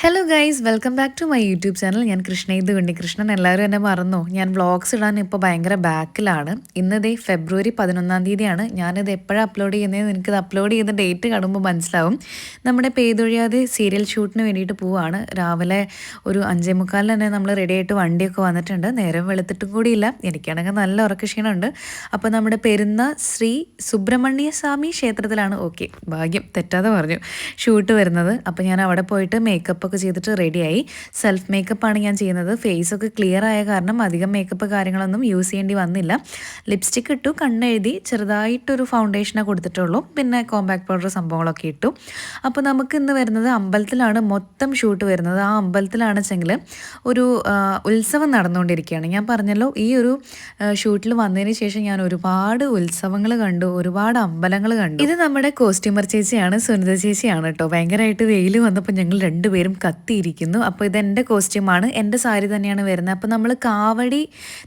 Hello guys welcome back to my YouTube channel ഞാൻ കൃഷ്ണ ഇത് കൃഷ്ണൻ എല്ലാവരും എന്നെ മറന്നു? ഞാൻ വ്ളോഗ്സ് ഇടാൻ ഇപ്പോൾ ഭയങ്കര ബാക്കിലാണ് ഇന്നതേ ഫെബ്രുവരി പതിനൊന്നാം തീയതിയാണ്. ഞാനിത് എപ്പോഴാണ് അപ്ലോഡ് ചെയ്യുന്നത് എനിക്കിത് അപ്ലോഡ് ചെയ്ത ഡേറ്റ് കാണുമ്പോൾ മനസ്സിലാവും. നമ്മുടെ പേതൊഴിയാതെ സീരിയൽ ഷൂട്ടിന് വേണ്ടിയിട്ട് പോവാണ്. രാവിലെ ഒരു അഞ്ചേ മുക്കാലിൽ തന്നെ നമ്മൾ റെഡി ആയിട്ട് വണ്ടിയൊക്കെ വന്നിട്ടുണ്ട്. നേരം വെളുത്തിട്ടും കൂടിയില്ല. എനിക്കാണെങ്കിൽ നല്ല ഉറക്ക ക്ഷീണമുണ്ട്. അപ്പോൾ നമ്മുടെ പെരുന്ന ശ്രീ സുബ്രഹ്മണ്യ സ്വാമി ക്ഷേത്രത്തിലാണ്. ഓക്കെ ഭാഗ്യം. തെറ്റാതെ പറഞ്ഞു. ഷൂട്ട് വരുന്നത്. അപ്പോൾ ഞാൻ അവിടെ പോയിട്ട് മേക്കപ്പ് ഒക്കെ ചെയ്തിട്ട് റെഡിയായി സെൽഫ് മേക്കപ്പാണ് ഞാൻ ചെയ്യുന്നത്. ഫേസ് ഒക്കെ ക്ലിയർ ആയ കാരണം അധികം മേക്കപ്പ് കാര്യങ്ങളൊന്നും യൂസ് ചെയ്യേണ്ടി വന്നില്ല. ലിപ്സ്റ്റിക് ഇട്ടു കണ്ണെഴുതി ചെറുതായിട്ടൊരു ഫൗണ്ടേഷനെ കൊടുത്തിട്ടുള്ളൂ. പിന്നെ കോമ്പാക്ട് പൗഡർ സംഭവങ്ങളൊക്കെ ഇട്ടു. അപ്പോൾ നമുക്ക് ഇന്ന് വരുന്നത് അമ്പലത്തിലാണ് മൊത്തം ഷൂട്ട് വരുന്നത്. ആ അമ്പലത്തിലാണ് വെച്ചെങ്കിൽ ഒരു ഉത്സവം നടന്നുകൊണ്ടിരിക്കുകയാണ്. ഞാൻ പറഞ്ഞല്ലോ ഈ ഒരു ഷൂട്ടിൽ വന്നതിന് ശേഷം ഞാൻ ഒരുപാട് ഉത്സവങ്ങൾ കണ്ടു. ഒരുപാട് അമ്പലങ്ങൾ കണ്ടു. ഇത് നമ്മുടെ കോസ്റ്റ്യൂമർ ചേച്ചിയാണ് സുനിത ചേച്ചിയാണ് കേട്ടോ. ഭയങ്കരമായിട്ട് വെയിൽ വന്നപ്പോൾ ഞങ്ങൾ രണ്ടുപേരും കത്തിയിരിക്കുന്നു. അപ്പോൾ ഇതെന്റെ കോസ്റ്റ്യൂമാണ്. എന്റെ സാരി തന്നെയാണ് വരുന്നത്. അപ്പോൾ നമ്മൾ കാവടി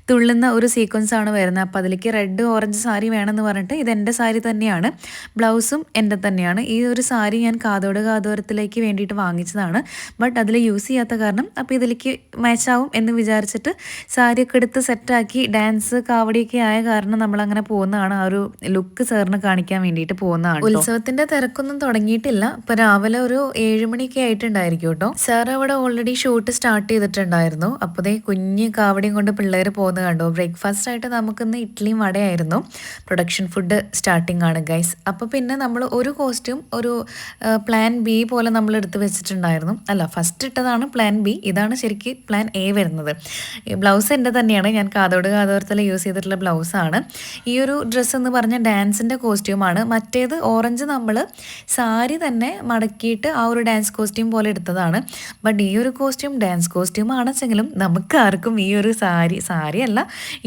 തുള്ളുന്ന ഒരു സീക്വൻസ് ആണ് വരുന്നത്. അപ്പോൾ അതിലേക്ക് റെഡ് ഓറഞ്ച് സാരി വേണമെന്ന് പറഞ്ഞിട്ട് ഇതെന്റെ സാരി തന്നെയാണ്. ബ്ലൗസും എന്റെ തന്നെയാണ്. ഈ ഒരു സാരി ഞാൻ കാതോട് കാതോരത്തിലേക്ക് വേണ്ടിയിട്ട് വാങ്ങിച്ചതാണ്. ബട്ട് അതിൽ യൂസ് ചെയ്യാത്ത കാരണം അപ്പോൾ ഇതിലേക്ക് മാച്ചാവും എന്ന് വിചാരിച്ചിട്ട് സാരിയൊക്കെ എടുത്ത് സെറ്റാക്കി ഡാൻസ് കാവടിയൊക്കെ ആയ കാരണം നമ്മൾ അങ്ങനെ പോകുന്നതാണ്. ആ ഒരു ലുക്ക് സാറിന് കാണിക്കാൻ വേണ്ടിയിട്ട് പോകുന്നതാണ് ഉത്സവത്തിന്റെ തിരക്കൊന്നും തുടങ്ങിയിട്ടില്ല. ഇപ്പോൾ രാവിലെ ഒരു ഏഴുമണിയൊക്കെ ആയിട്ടുണ്ടായിരിക്കും കേട്ടോ. സാർ അവിടെ ഓൾറെഡി ഷൂട്ട് സ്റ്റാർട്ട് ചെയ്തിട്ടുണ്ടായിരുന്നു. അപ്പോൾ ദേ കുഞ്ഞ് കാവടിയും കൊണ്ട് പിള്ളേർ പോകുന്നത് കണ്ടോ. ബ്രേക്ക്ഫാസ്റ്റ് ആയിട്ട് നമുക്കിന്ന് ഇഡ്ഡലിയും വടയായിരുന്നു. പ്രൊഡക്ഷൻ ഫുഡ് സ്റ്റാർട്ടിംഗ് ആണ് ഗൈസ് അപ്പോൾ പിന്നെ നമ്മൾ ഒരു കോസ്റ്റ്യൂം ഒരു പ്ലാൻ ബി പോലെ നമ്മൾ എടുത്ത് വെച്ചിട്ടുണ്ടായിരുന്നു. അല്ല ഫസ്റ്റ് ഇട്ടതാണ് പ്ലാൻ ബി ഇതാണ് ശരിക്കും പ്ലാൻ എ വരുന്നത്. ബ്ലൗസ് എന്റെ തന്നെയാണ്. ഞാൻ കാതോട് കാതോർത്തല യൂസ് ചെയ്തിട്ടുള്ള ബ്ലൗസാണ് ഈ ഒരു ഡ്രസ്സ് എന്ന് പറഞ്ഞ ഡാൻസിന്റെ കോസ്റ്റ്യൂമാണ് മറ്റേത് ഓറഞ്ച് നമ്മൾ സാരി തന്നെ മടക്കിയിട്ട് ആ ഒരു ഡാൻസ് കോസ്റ്റ്യൂം പോലെ എടുത്തതാണ്. ആണ്. ബട്ട് ഈ ഒരു കോസ്റ്റ്യൂം ഡാൻസ് കോസ്റ്റ്യൂം ആണെങ്കിലും നമുക്ക് ആർക്കും ഈ ഒരു സാരി സാരി അല്ല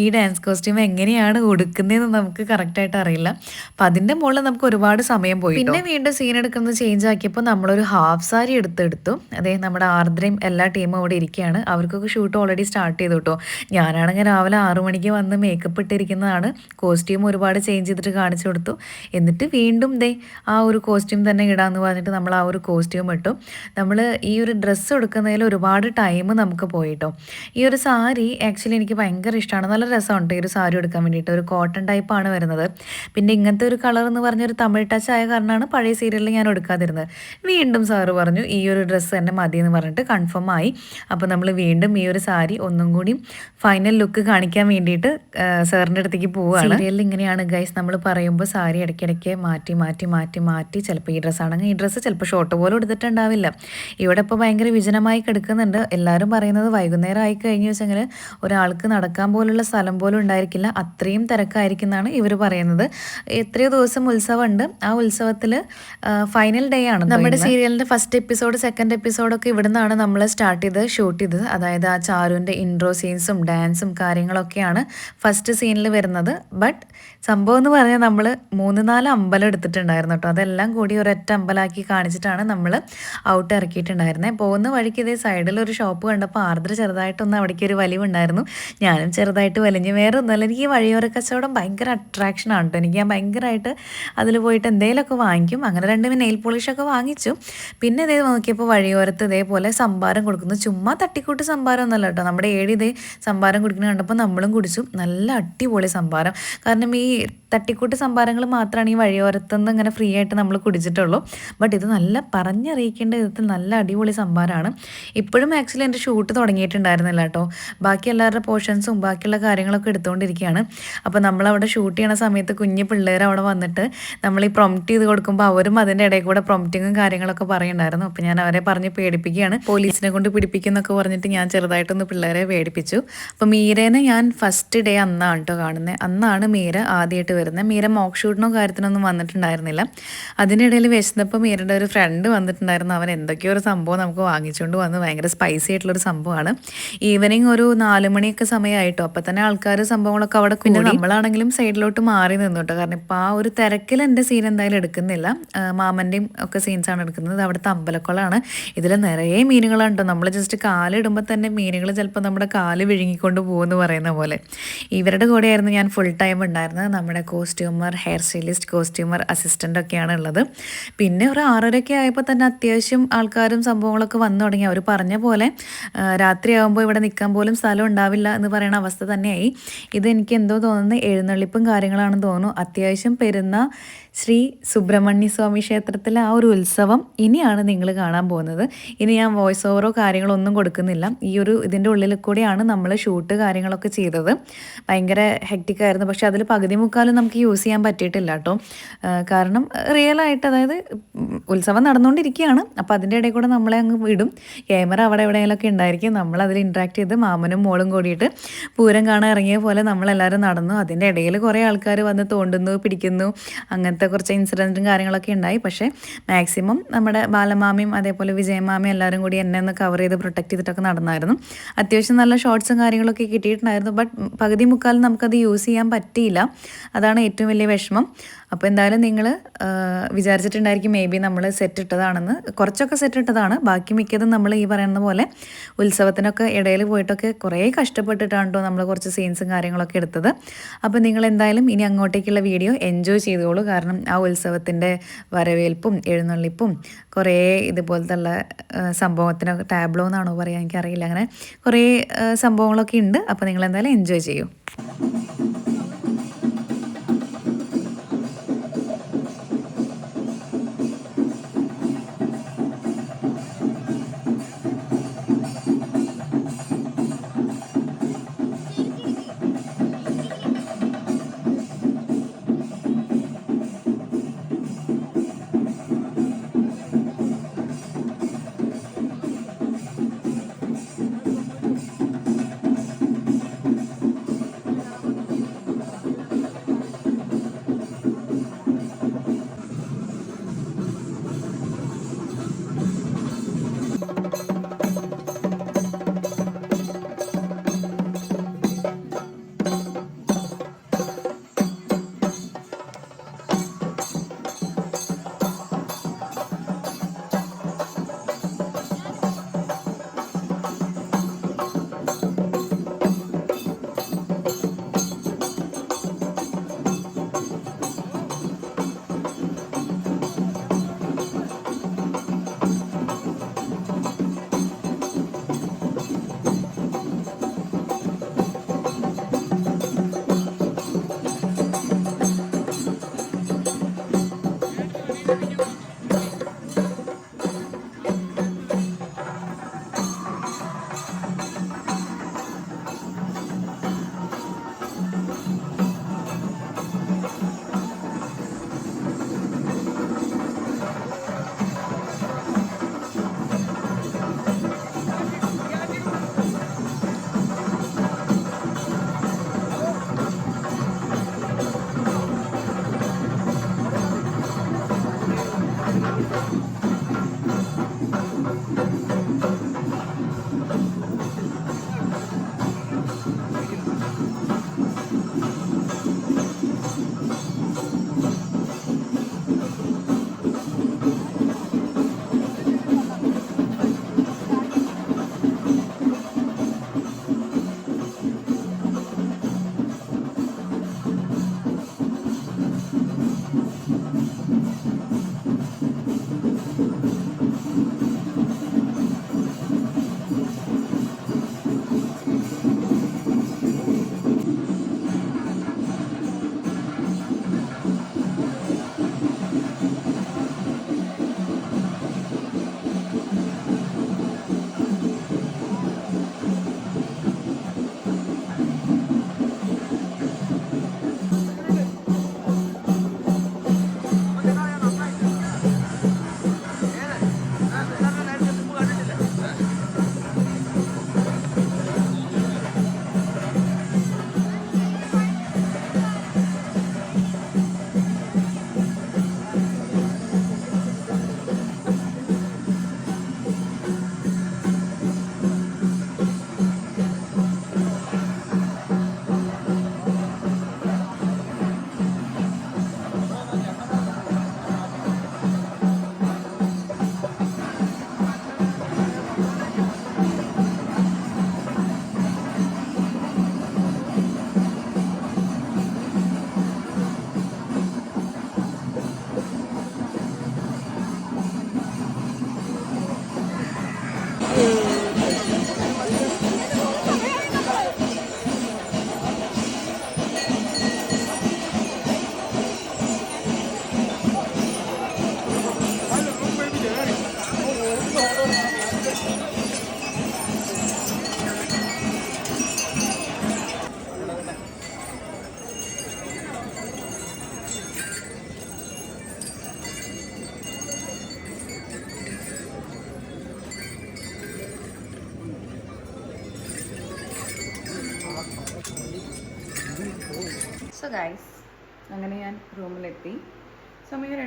ഈ ഡാൻസ് കോസ്റ്റ്യൂം എങ്ങനെയാണ് ഉടുക്കുന്നതെന്ന് നമുക്ക് കറക്റ്റായിട്ട് അറിയില്ല. അപ്പം അതിന്റെ മുകളിൽ നമുക്ക് ഒരുപാട് സമയം പോയി പിന്നെ വീണ്ടും സീൻ എടുക്കുന്നത് ചേഞ്ച് ആക്കിയപ്പോൾ നമ്മളൊരു ഹാഫ് സാരി എടുത്തെടുത്തു. അതേ നമ്മുടെ ആർദ്രയും എല്ലാ ടീമും അവിടെ ഇരിക്കുകയാണ് അവർക്കൊക്കെ ഷൂട്ട് ഓൾറെഡി സ്റ്റാർട്ട് ചെയ്തു കേട്ടോ ഞാനാണെങ്കിൽ രാവിലെ ആറു മണിക്ക് വന്ന് മേക്കപ്പ് ഇട്ടിരിക്കുന്നതാണ്. കോസ്റ്റ്യൂം ഒരുപാട് ചേഞ്ച് ചെയ്തിട്ട് കാണിച്ചു കൊടുത്തു. എന്നിട്ട് വീണ്ടും ദേ ആ ഒരു കോസ്റ്റ്യൂം തന്നെ ഇടാമെന്ന് പറഞ്ഞിട്ട് നമ്മൾ ആ ഒരു കോസ്റ്റ്യൂം ഇട്ടു. നമ്മൾ ഈ ഒരു ഡ്രസ്സ് എടുക്കുന്നതിൽ ഒരുപാട് ടൈം നമുക്ക് പോയിട്ടോ. ഈ ഒരു സാരി ആക്ച്വലി എനിക്ക് ഭയങ്കര ഇഷ്ടമാണ് നല്ല രസമുണ്ട് ഈ ഒരു സാരി എടുക്കാൻ വേണ്ടിയിട്ട്. ഒരു കോട്ടൺ ടൈപ്പാണ് വരുന്നത്. പിന്നെ ഇങ്ങനത്തെ ഒരു കളർ എന്ന് പറഞ്ഞ ഒരു തമിഴ് ടച്ച് ആയ കാരണമാണ് പഴയ സീരിയലിൽ ഞാൻ എടുക്കാതിരുന്നത് വീണ്ടും സാറ് പറഞ്ഞു ഈ ഒരു ഡ്രസ്സ് തന്നെ മതി എന്ന് പറഞ്ഞിട്ട് കൺഫേം ആയി. അപ്പോൾ നമ്മൾ വീണ്ടും ഈ ഒരു സാരി ഒന്നും കൂടി ഫൈനൽ ലുക്ക് കാണിക്കാൻ വേണ്ടിയിട്ട് സാറിന്റെ അടുത്തേക്ക് പോവുകയാണ്. സീരിയലിൽ ഇങ്ങനെയാണ് ഗൈസ് നമ്മൾ പറയുമ്പോൾ സാരി ഇടയ്ക്കിടയ്ക്ക് മാറ്റി മാറ്റി മാറ്റി മാറ്റി. ചിലപ്പോൾ ഈ ഡ്രസ്സാണെങ്കിൽ ഈ ഡ്രസ്സ് ചിലപ്പോൾ ഷോർട്ട് പോലും എടുത്തിട്ടുണ്ടാവില്ല ഇവിടെ ഇപ്പോൾ ഭയങ്കര വിജനമായി കിടക്കുന്നുണ്ട്. എല്ലാവരും പറയുന്നത് വൈകുന്നേരം ആയി കഴിഞ്ഞു വെച്ചെങ്കിൽ ഒരാൾക്ക് നടക്കാൻ പോലുള്ള സ്ഥലം പോലും ഉണ്ടായിരിക്കില്ല. അത്രയും തിരക്കായിരിക്കും എന്നാണ് ഇവർ പറയുന്നത്. എത്രയോ ദിവസം ഉത്സവമുണ്ട്. ആ ഉത്സവത്തിൽ ഫൈനൽ ഡേ ആണ് നമ്മുടെ സീരിയലിന്റെ ഫസ്റ്റ് എപ്പിസോഡ് സെക്കൻഡ് എപ്പിസോഡൊക്കെ ഇവിടെ നിന്നാണ് നമ്മൾ സ്റ്റാർട്ട് ചെയ്ത് ഷൂട്ട് ചെയ്തത്. അതായത് ആ ചാരുവിന്റെ ഇൻട്രോ സീൻസും ഡാൻസും കാര്യങ്ങളൊക്കെയാണ് ഫസ്റ്റ് സീനിൽ വരുന്നത്. ബട്ട് സംഭവം എന്ന് പറഞ്ഞാൽ നമ്മൾ മൂന്ന് നാല് അമ്പലം എടുത്തിട്ടുണ്ടായിരുന്നു കേട്ടോ. അതെല്ലാം കൂടി ഒരൊറ്റ അമ്പലാക്കി കാണിച്ചിട്ടാണ് നമ്മൾ ഔട്ട് ഇറക്കിയിട്ടുണ്ടായിരുന്നത്. പോകുന്ന വഴിക്ക് ഇതേ സൈഡിൽ ഒരു ഷോപ്പ് കണ്ടപ്പോൾ ആർദ്ര ചെറുതായിട്ടൊന്ന് അവിടേക്ക് ഒരു വലിവുണ്ടായിരുന്നു. ഞാനും ചെറുതായിട്ട് വലിഞ്ഞ്. വേറെ ഒന്നുമല്ല എനിക്ക് ഈ വഴിയോര കച്ചവടം ഭയങ്കര അട്രാക്ഷനാണ് കേട്ടോ എനിക്ക് ഞാൻ ഭയങ്കരമായിട്ട് അതിൽ പോയിട്ട് എന്തെങ്കിലുമൊക്കെ വാങ്ങിക്കും. അങ്ങനെ രണ്ട് നെയിൽ പോളിഷൊക്കെ വാങ്ങിച്ചു. പിന്നെ ഇതേ നോക്കിയപ്പോൾ വഴിയോരത്ത് ഇതേപോലെ സംഭാരം കൊടുക്കുന്നു. ചുമ്മാ തട്ടിക്കൂട്ട് സംഭാരം ഒന്നല്ല കേട്ടോ നമ്മുടെ ഏടി ഇതേ സംഭാരം കുടിക്കുന്നത് കണ്ടപ്പോൾ നമ്മളും കുടിച്ചു. നല്ല അടിപൊളി സംഭാരം. കാരണം ഈ തട്ടിക്കൂട്ട് സംഭാരങ്ങൾ മാത്രമാണ് ഈ വഴിയോരത്തുനിന്ന് ഇങ്ങനെ ഫ്രീ ആയിട്ട് നമ്മൾ കുടിച്ചിട്ടുള്ളൂ. ബട്ട് ഇത് നല്ല പറഞ്ഞറിയിക്കേണ്ട വിധത്തിൽ നല്ല അടിപൊളി സംഭാരമാണ് ഇപ്പോഴും ആക്ച്വലി എന്റെ ഷൂട്ട് തുടങ്ങിയിട്ടുണ്ടായിരുന്നില്ല കേട്ടോ ബാക്കി എല്ലാവരുടെ പോർഷൻസും ബാക്കിയുള്ള കാര്യങ്ങളൊക്കെ എടുത്തുകൊണ്ടിരിക്കുകയാണ്. അപ്പോൾ നമ്മളവിടെ ഷൂട്ട് ചെയ്യണ സമയത്ത് കുഞ്ഞു പിള്ളേർ അവിടെ വന്നിട്ട് നമ്മൾ ഈ പ്രൊമറ്റ് ചെയ്ത് കൊടുക്കുമ്പോൾ അവരും അതിന്റെ ഇടയിൽ കൂടെ പ്രൊമറ്റിങ്ങും കാര്യങ്ങളൊക്കെ പറയുന്നുണ്ടായിരുന്നു. അപ്പോൾ ഞാൻ അവരെ പറഞ്ഞ് പേടിപ്പിക്കുകയാണ്. പോലീസിനെ കൊണ്ട് പിടിപ്പിക്കുന്നൊക്കെ പറഞ്ഞിട്ട് ഞാൻ ചെറുതായിട്ടൊന്ന് പിള്ളേരെ പേടിപ്പിച്ചു. അപ്പോൾ മീരേനെ ഞാൻ ഫസ്റ്റ് ഡേ അന്നാണ് കേട്ടോ കാണുന്നത് അന്നാണ് മീര ആദ്യമായിട്ട് വരുന്നത് മീര മോക്ക് ഷൂട്ടിനോ കാര്യത്തിനൊന്നും വന്നിട്ടുണ്ടായിരുന്നില്ല. അതിനിടയിൽ വിശന്നപ്പോൾ മീരയുടെ ഒരു ഫ്രണ്ട് വന്നിട്ടുണ്ടായിരുന്നു. അവൻ എന്തൊക്കെയോ ഒരു സംഭവം നമുക്ക് വാങ്ങിച്ചുകൊണ്ട് വന്ന് ഭയങ്കര സ്പൈസി ആയിട്ടുള്ളൊരു സംഭവമാണ്. ഈവനിങ് ഒരു നാല് മണിയൊക്കെ സമയമായിട്ടോ അപ്പം തന്നെ ആൾക്കാർ സംഭവങ്ങളൊക്കെ അവിടെ പിന്നെ നമ്മളാണെങ്കിലും സൈഡിലോട്ട് മാറി നിന്നു കേട്ടോ കാരണം ഇപ്പം ആ ഒരു തിരക്കിൽ എന്റെ സീൻ എന്തായാലും എടുക്കുന്നില്ല. മാമന്റെയും ഒക്കെ സീൻസാണ് എടുക്കുന്നത്. അവിടുത്തെ അമ്പലക്കുളമാണ് ഇതിൽ നിറയെ മീനുകളാണ് കേട്ടോ നമ്മൾ ജസ്റ്റ് കാലിടുമ്പോൾ തന്നെ മീനുകൾ ചിലപ്പോൾ നമ്മുടെ കാൽ വിഴുങ്ങിക്കൊണ്ട് പോകുമെന്ന് പറയുന്ന പോലെ. ഇവരുടെ കൂടെയായിരുന്നു ഞാൻ ഫുൾ ടൈം ഉണ്ടായിരുന്നത്. നമ്മുടെ costumer hair stylist costumer assistant ഒക്കെയാണ് ഉള്ളത്. പിന്നെ ഒരു ആറരയൊക്കെ ആയപ്പോൾ തന്നെ അത്യാവശ്യം ആൾക്കാരും സംഭവങ്ങളൊക്കെ വന്നു തുടങ്ങി. അവർ പറഞ്ഞ പോലെ രാത്രിയാകുമ്പോൾ ഇവിടെ നിൽക്കാൻ പോലും സ്ഥലം ഉണ്ടാവില്ല എന്ന് പറയുന്ന അവസ്ഥ തന്നെയായി. ഇത് എനിക്ക് എന്തോ തോന്നുന്നത് എഴുന്നള്ളിപ്പും കാര്യങ്ങളാണെന്ന് തോന്നുന്നു. അത്യാവശ്യം പെരുന്ന ശ്രീ സുബ്രഹ്മണ്യ സ്വാമി ക്ഷേത്രത്തിലെ ആ ഒരു ഉത്സവം ഇനിയാണ് നിങ്ങൾ കാണാൻ പോകുന്നത്. ഇനി ഞാൻ വോയിസ് ഓവറോ കാര്യങ്ങളോ ഒന്നും കൊടുക്കുന്നില്ല. ഈ ഒരു ഇതിന്റെ ഉള്ളിൽ കൂടിയാണ് നമ്മൾ ഷൂട്ട് കാര്യങ്ങളൊക്കെ ചെയ്തത്. ഭയങ്കര ഹെക്റ്റിക് ആയിരുന്നു. പക്ഷെ അതിൽ പകുതി മുക്കാലും നമുക്ക് യൂസ് ചെയ്യാൻ പറ്റിയിട്ടില്ല കേട്ടോ. കാരണം റിയലായിട്ട് അതായത് ഉത്സവം നടന്നുകൊണ്ടിരിക്കുകയാണ്. അപ്പോൾ അതിന്റെ ഇടയിൽ കൂടെ നമ്മളെ അങ്ങ് വിടും. ക്യാമറ അവിടെ എവിടെയെങ്കിലുമൊക്കെ ഉണ്ടായിരിക്കും. നമ്മൾ അതിൽ ഇൻട്രാക്ട് ചെയ്ത് മാമനും മോളും കൂടിയിട്ട് പൂരം കാണാൻ ഇറങ്ങിയ പോലെ നമ്മളെല്ലാവരും നടന്നു. അതിന്റെ ഇടയിൽ കുറേ ആൾക്കാർ വന്ന് തോണ്ടുന്നു പിടിക്കുന്നു. അങ്ങനത്തെ കുറച്ച് ഇൻസിഡന്റും കാര്യങ്ങളൊക്കെ ഉണ്ടായി. പക്ഷേ മാക്സിമം നമ്മുടെ ബാലമാമയും അതേപോലെ വിജയമാമയും എല്ലാവരും കൂടി എന്നെ ഒന്ന് കവർ ചെയ്ത് പ്രൊട്ടക്ട് ചെയ്തിട്ടൊക്കെ നടന്നായിരുന്നു. അത്യാവശ്യം നല്ല ഷോർട്സും കാര്യങ്ങളൊക്കെ കിട്ടിയിട്ടുണ്ടായിരുന്നു. ബട്ട് പകുതി മുക്കാലും നമുക്കത് യൂസ് ചെയ്യാൻ പറ്റിയില്ല. അതാണ് ഏറ്റവും വലിയ വിഷമം. അപ്പോൾ എന്തായാലും നിങ്ങൾ വിചാരിച്ചിട്ടുണ്ടായിരിക്കും മേ ബി നമ്മൾ സെറ്റ് ഇട്ടതാണെന്ന്. കുറച്ചൊക്കെ സെറ്റ് ഇട്ടതാണ്. ബാക്കി മിക്കതും നമ്മൾ ഈ പറയുന്ന പോലെ ഉത്സവത്തിനൊക്കെ ഇടയിൽ പോയിട്ടൊക്കെ കുറേ കഷ്ടപ്പെട്ടിട്ടാണ് നമ്മൾ കുറച്ച് സീൻസും കാര്യങ്ങളൊക്കെ എടുത്തത്. അപ്പോൾ നിങ്ങൾ എന്തായാലും ഇനി അങ്ങോട്ടേക്കുള്ള വീഡിയോ എൻജോയ് ചെയ്തോളൂ. കാരണം ആ ഉത്സവത്തിന്റെ വരവേൽപ്പും എഴുന്നള്ളിപ്പും കുറേ ഇതുപോലത്തെ ഉള്ള സംഭവത്തിനൊക്കെ ടാബ്ലോ എന്നാണോ പറയുക എനിക്കറിയില്ല. അങ്ങനെ കുറേ സംഭവങ്ങളൊക്കെ ഉണ്ട്. അപ്പോൾ നിങ്ങൾ എന്തായാലും എൻജോയ് ചെയ്യൂ.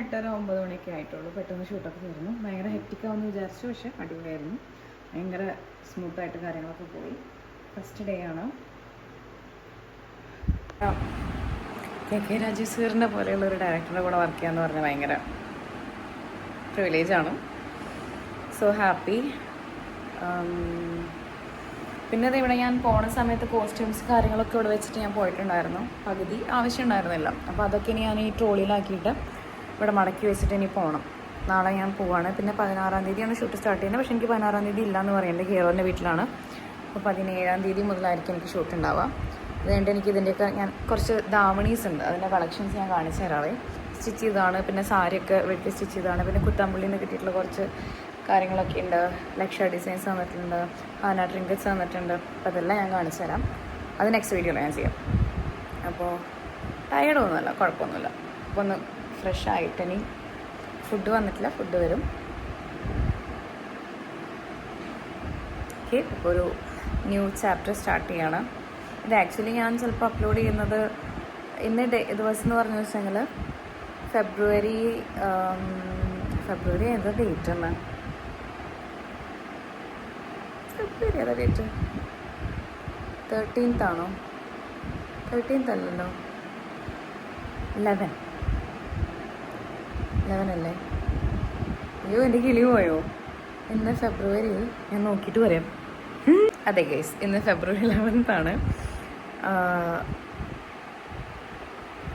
എട്ടര ഒമ്പത് മണിയൊക്കെ ആയിട്ടുള്ളൂ. പെട്ടെന്ന് ഷൂട്ടൊക്കെ തീർന്നു. ഭയങ്കര ഹെക്റ്റിക്കാവെന്ന് വിചാരിച്ചു പക്ഷേ അടിപൊളിയായിരുന്നു. ഭയങ്കര സ്മൂത്തായിട്ട് കാര്യങ്ങളൊക്കെ പോയി. ഫസ്റ്റ് ഡേ ആണ്. കെ കെ രാജീവ് സീറിന്റെ പോലെയുള്ള ഒരു ഡയറക്ടറുടെ കൂടെ വർക്ക് ചെയ്യാന്ന് പറഞ്ഞാൽ ഭയങ്കര പ്രിവിലേജാണ് സോ ഹാപ്പി പിന്നെ ഇവിടെ ഞാൻ പോണ സമയത്ത് കോസ്റ്റ്യൂംസ് കാര്യങ്ങളൊക്കെ ഇവിടെ വെച്ചിട്ട് ഞാൻ പോയിട്ടുണ്ടായിരുന്നു. പകുതി ആവശ്യം ഉണ്ടായിരുന്നില്ല അപ്പോൾ അതൊക്കെ ഇനി ഞാൻ ഈ ട്രോളിയിലാക്കിയിട്ട് ഇവിടെ മടക്കി വെച്ചിട്ട് ഇനി പോകണം നാളെ ഞാൻ പോവാണ്. പിന്നെ പതിനാറാം തീയതിയാണ് ഷൂട്ട് സ്റ്റാർട്ട് ചെയ്യുന്നത്. പക്ഷേ എനിക്ക് പതിനാറാം തീയതി ഇല്ലയെന്ന് പറയുന്നത് ഹീറോന്റെ വീട്ടിലാണ്. അപ്പോൾ പതിനേഴാം തീയതി മുതലായിരിക്കും എനിക്ക് ഷൂട്ട് ഉണ്ടാവുക. അതുകൊണ്ട് എനിക്ക് ഇതിന്റെയൊക്കെ ഞാൻ കുറച്ച് ദാവണീസ് ഉണ്ട്. അതിന്റെ കളക്ഷൻസ് ഞാൻ കാണിച്ചു തരാവേ. സ്റ്റിച്ച് ചെയ്തതാണ്. പിന്നെ സാരിയൊക്കെ വെട്ടി സ്റ്റിച്ച് ചെയ്തതാണ്. പിന്നെ കുത്താമ്പള്ളിയിൽ നിന്ന് കിട്ടിയിട്ടുള്ള കുറച്ച് കാര്യങ്ങളൊക്കെ ഉണ്ട്. ലക്ഷ ഡിസൈൻസ് തന്നിട്ടുണ്ട്. ആന ട്രിങ്കറ്റ്സ് തന്നിട്ടുണ്ട്. അപ്പോൾ അതെല്ലാം ഞാൻ കാണിച്ചു തരാം. അത് നെക്സ്റ്റ് വീഡിയോയിൽ ഞാൻ ചെയ്യാം. അപ്പോൾ ടയേർഡ് ഒന്നുമല്ല. കുഴപ്പമൊന്നുമില്ല. അപ്പോൾ ഒന്ന് ഫ്രഷ് ആയിട്ട് ഇനി ഫുഡ് വന്നിട്ടില്ല ഫുഡ് വരും. ഓക്കെ ഇപ്പോൾ ഒരു ന്യൂ ചാപ്റ്റർ സ്റ്റാർട്ട് ചെയ്യാണ്. ഇത് ആക്ച്വലി ഞാൻ ചിലപ്പോൾ അപ്ലോഡ് ചെയ്യുന്നത് ഇന്ന് ഡേ ദിവസം എന്ന് പറഞ്ഞു വെച്ചെങ്കിൽ ഫെബ്രുവരി ഫെബ്രുവരി ഏതാ ഡേറ്റ് എന്ന്? ഫെബ്രുവരി ഏതാ ഡേറ്റ് തേർട്ടീൻത്ത് ആണോ? തേർട്ടീൻത്ത് അല്ലല്ലോ. ലെവൻ ലെവൻ അല്ലേ അയ്യോ എന്റെ കിളി പോയോ? ഇന്ന് ഫെബ്രുവരി ഞാൻ നോക്കിയിട്ട് പറയാം. അതെ ഗൈസ് ഇന്ന് ഫെബ്രുവരി ലെവൻത്ത് ആണ്.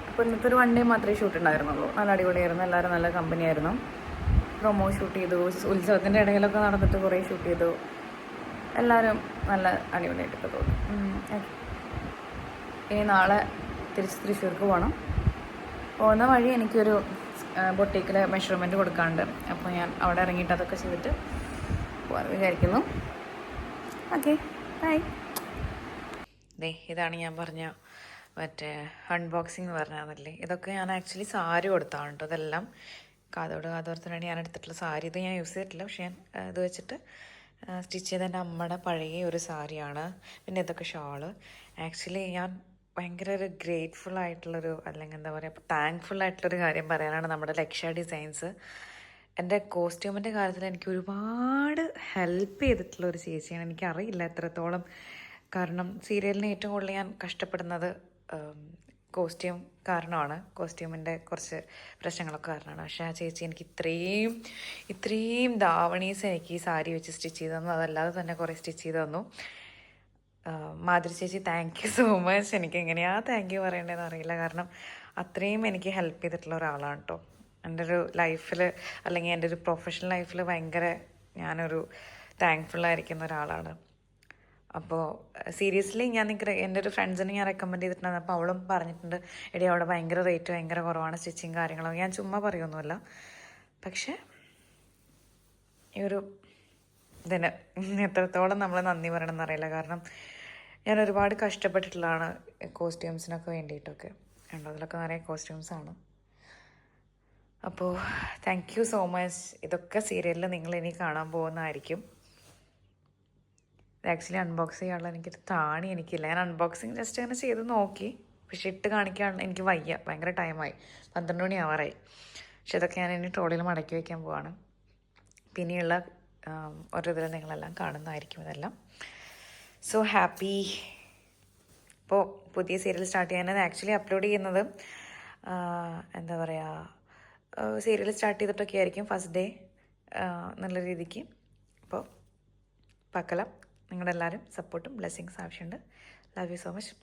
അപ്പോൾ ഇന്നത്തെ ഒരു വൺ ഡേ മാത്രമേ ഷൂട്ട് ഉണ്ടായിരുന്നുള്ളൂ. നല്ല അടിപൊളിയായിരുന്നു. എല്ലാവരും നല്ല കമ്പനി ആയിരുന്നു. പ്രൊമോ ഷൂട്ട് ചെയ്തു. ഉത്സവത്തിന്റെ ഇടയിലൊക്കെ നടന്നിട്ട് കുറേ ഷൂട്ട് ചെയ്തു. എല്ലാവരും നല്ല അടിപൊളിയായിട്ടൊക്കെ തോന്നി. ഇനി നാളെ തിരിച്ച് തൃശ്ശൂർക്ക് പോകണം പോകുന്ന വഴി എനിക്കൊരു ബൊട്ടീക്കിൽ മെഷർമെന്റ് കൊടുക്കാണ്ട്. അപ്പോൾ ഞാൻ അവിടെ ഇറങ്ങിയിട്ട് അതൊക്കെ ചെയ്തിട്ട് പോകാൻ വിചാരിക്കുന്നു. ഓക്കെ ബൈ ദേ ഇതാണ് ഞാൻ പറഞ്ഞ മറ്റേ അൺബോക്സിങ് എന്ന് പറഞ്ഞതല്ലേ ഇതൊക്കെ ഞാൻ ആക്ച്വലി സാരി കൊടുത്താണ് കേട്ടോ ഇതെല്ലാം കാതോട് കാതോർത്തിന് വേണ്ടി ഞാൻ എടുത്തിട്ടുള്ള സാരി. ഇത് ഞാൻ യൂസ് ചെയ്തിട്ടില്ല. പക്ഷേ ഞാൻ ഇത് വെച്ചിട്ട് സ്റ്റിച്ച് ചെയ്ത എന്റെ അമ്മയുടെ പഴയ ഒരു സാരിയാണ്. പിന്നെ ഇതൊക്കെ ഷാൾ. ആക്ച്വലി ഞാൻ ഭയങ്കര ഒരു ഗ്രേറ്റ്ഫുൾ ആയിട്ടുള്ളൊരു അല്ലെങ്കിൽ എന്താ പറയുക താങ്ക്ഫുൾ ആയിട്ടുള്ളൊരു കാര്യം പറയാനാണ് നമ്മുടെ ലക്ഷ്യ ഡിസൈൻസ് എന്റെ കോസ്റ്റ്യൂമിന്റെ കാര്യത്തിൽ എനിക്ക് ഒരുപാട് ഹെൽപ്പ് ചെയ്തിട്ടുള്ള ഒരു ചേച്ചിയാണ്. എനിക്കറിയില്ല എത്രത്തോളം. കാരണം സീരിയലിന് ഏറ്റവും കൂടുതൽ ഞാൻ കഷ്ടപ്പെടുന്നത് കോസ്റ്റ്യൂം കാരണമാണ്. കോസ്റ്റ്യൂമിന്റെ കുറച്ച് പ്രശ്നങ്ങളൊക്കെ കാരണമാണ്. പക്ഷേ ആ ചേച്ചി എനിക്ക് ഇത്രയും ഇത്രയും ദാവണീസ് എനിക്ക് ഈ സാരി വെച്ച് സ്റ്റിച്ച് ചെയ്ത് തന്നു. അതല്ലാതെ തന്നെ കുറേ സ്റ്റിച്ച് ചെയ്ത് തന്നു. മാധുരി ചേച്ചി താങ്ക് യു സോ മച്ച് എനിക്ക് എങ്ങനെയാ താങ്ക് യു പറയേണ്ടതെന്ന് അറിയില്ല. കാരണം അത്രയും എനിക്ക് ഹെൽപ്പ് ചെയ്തിട്ടുള്ള ഒരാളാണ് കേട്ടോ എന്റെ ഒരു ലൈഫിൽ അല്ലെങ്കിൽ എന്റെ ഒരു പ്രൊഫഷണൽ ലൈഫിൽ ഭയങ്കര ഞാനൊരു താങ്ക്ഫുള്ളായിരിക്കുന്ന ഒരാളാണ്. അപ്പോൾ സീരിയസ്ലി ഞാൻ നിങ്ങൾക്ക് എന്റെ ഒരു ഫ്രണ്ട്സിന് ഞാൻ റെക്കമെൻഡ് ചെയ്തിട്ടുണ്ടായിരുന്നു. അപ്പോൾ അവളും പറഞ്ഞിട്ടുണ്ട് എടി അവിടെ ഭയങ്കര റേറ്റ് ഭയങ്കര കുറവാണ് സ്റ്റിച്ചിങ് കാര്യങ്ങളും ഞാൻ ചുമ്മാ പറയൊന്നുമല്ല പക്ഷേ ഈ ഒരു ഇതിന് എത്രത്തോളം നമ്മൾ നന്ദി പറയണമെന്ന് അറിയില്ല. കാരണം ഞാൻ ഒരുപാട് കഷ്ടപ്പെട്ടിട്ടുള്ളതാണ് കോസ്റ്റ്യൂംസിനൊക്കെ വേണ്ടിയിട്ടൊക്കെ. ഉണ്ട് അതിലൊക്കെ നിറയെ കോസ്റ്റ്യൂംസാണ്. അപ്പോൾ താങ്ക് യു സോ മച്ച് ഇതൊക്കെ സീരിയലിൽ നിങ്ങൾ ഇനി കാണാൻ പോകുന്നതായിരിക്കും. ആക്ച്വലി അൺബോക്സ് ചെയ്യാനുള്ള എനിക്കൊരു താണി എനിക്കില്ല. ഞാൻ അൺബോക്സിങ് ജസ്റ്റ് അങ്ങനെ ചെയ്ത് നോക്കി. പക്ഷെ ഇട്ട് കാണിക്കാൻ എനിക്ക് വയ്യ. ഭയങ്കര ടൈമായി പന്ത്രണ്ട് മണി ആവാറായി പക്ഷെ ഇതൊക്കെ ഞാൻ ഇനി ട്രോളിൽ മടക്കി വയ്ക്കാൻ പോവാണ്. പിന്നെയുള്ള ഓരോ ഇതിൽ നിങ്ങളെല്ലാം കാണുന്നതായിരിക്കും ഇതെല്ലാം. സോ ഹാപ്പി ഇപ്പോൾ പുതിയ സീരിയൽ സ്റ്റാർട്ട് ചെയ്യാനത് ആക്ച്വലി അപ്ലോഡ് ചെയ്യുന്നത്. എന്താ പറയുക സീരിയൽ സ്റ്റാർട്ട് ചെയ്തിട്ടൊക്കെ ആയിരിക്കും ഫസ്റ്റ് ഡേ നല്ല രീതിക്ക്. അപ്പോൾ പക്കലം. നിങ്ങളുടെ എല്ലാവരും സപ്പോർട്ടും ബ്ലെസ്സിങ്സ് ആവശ്യമുണ്ട്. Love you so much